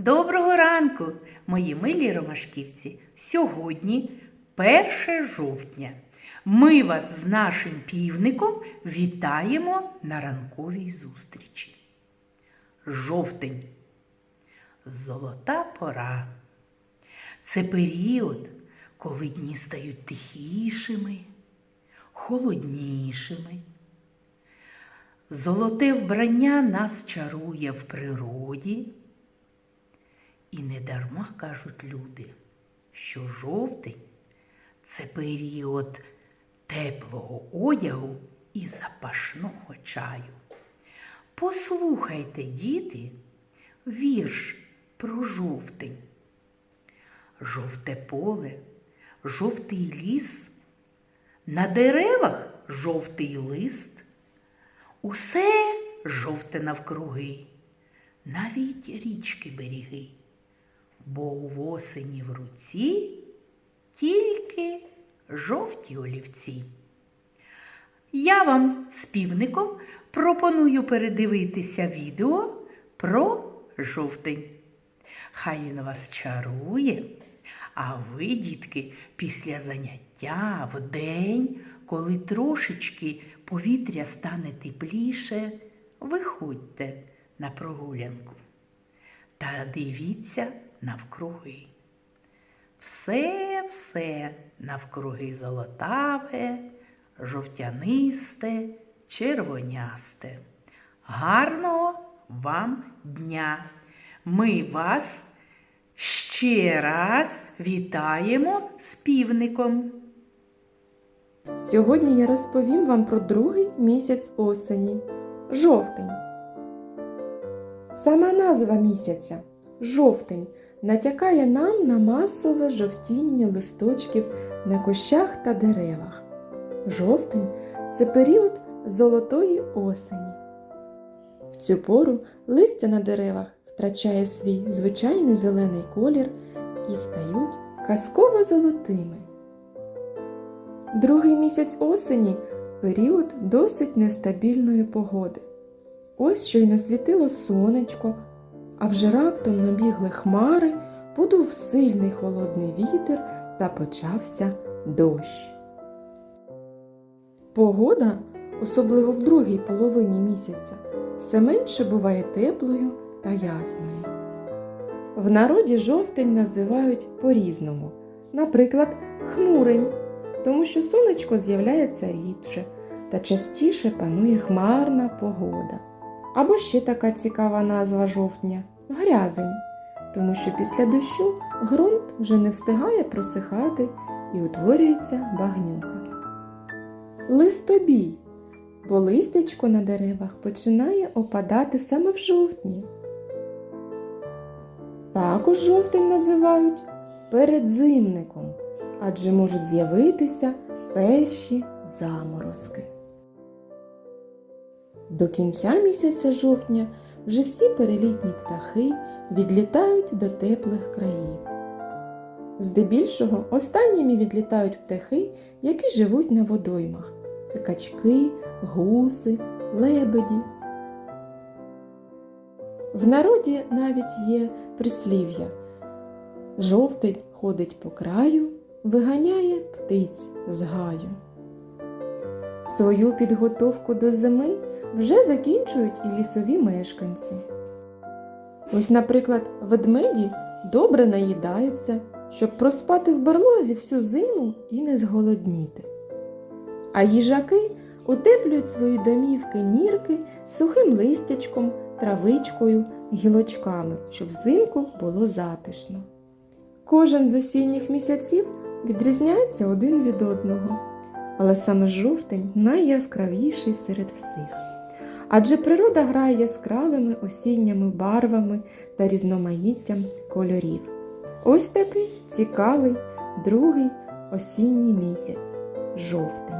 Доброго ранку, мої милі ромашківці. Сьогодні 1 жовтня. Ми вас з нашим півником вітаємо на ранковій зустрічі. Жовтень. Золота пора. Це період, коли дні стають тихішими, холоднішими. Золоте вбрання нас чарує в природі. І недарма кажуть люди, що жовтень це період теплого одягу і запашного чаю. Послухайте, діти, вірш про жовтень. Жовте поле, жовтий ліс, на деревах жовтий лист, усе жовте навкруги, навіть річки береги бо у осені в руці тільки жовті олівці. Я вам з півником пропоную передивитися відео про жовтень. Хай він вас чарує, а ви, дітки, після заняття в день, коли трошечки повітря стане тепліше, виходьте на прогулянку та дивіться навкруги. Все, все навкруги золотаве, жовтянисте, червонясте. Гарного вам дня! Ми вас ще раз вітаємо з півником. Сьогодні я розповім вам про другий місяць осені жовтень. Сама назва місяця жовтень натякає нам на масове жовтіння листочків на кущах та деревах. Жовтень це період золотої осені. В цю пору листя на деревах втрачає свій звичайний зелений колір і стають казково золотими. Другий місяць осені період досить нестабільної погоди. Ось щойно світило сонечко, а вже раптом набігли хмари, подув сильний холодний вітер та почався дощ. Погода, особливо в другій половині місяця, все менше буває теплою та ясною. В народі жовтень називають по-різному, наприклад, хмурень, тому що сонечко з'являється рідше та частіше панує хмарна погода. Або ще така цікава назва жовтня грязень, тому що після дощу ґрунт вже не встигає просихати і утворюється багнюка. Листобій, бо листячко на деревах починає опадати саме в жовтні. Також жовтень називають передзимником, адже можуть з'явитися перші заморозки. До кінця місяця жовтня вже всі перелітні птахи відлітають до теплих країв. Здебільшого останніми відлітають птахи, які живуть на водоймах. Це качки, гуси, лебеді. В народі навіть є прислів'я. Жовтень ходить по краю, виганяє птиць з гаю. Свою підготовку до зими вже закінчують і лісові мешканці. Ось, наприклад, ведмеді добре наїдаються, щоб проспати в барлозі всю зиму і не зголодніти. А їжаки утеплюють свої домівки нірки сухим листячком, травичкою, гілочками, щоб взимку було затишно. Кожен з осінніх місяців відрізняється один від одного, але саме жовтень найяскравіший серед всіх. Адже природа грає яскравими осінніми барвами та різноманіттям кольорів. Ось такий цікавий другий осінній місяць жовтень.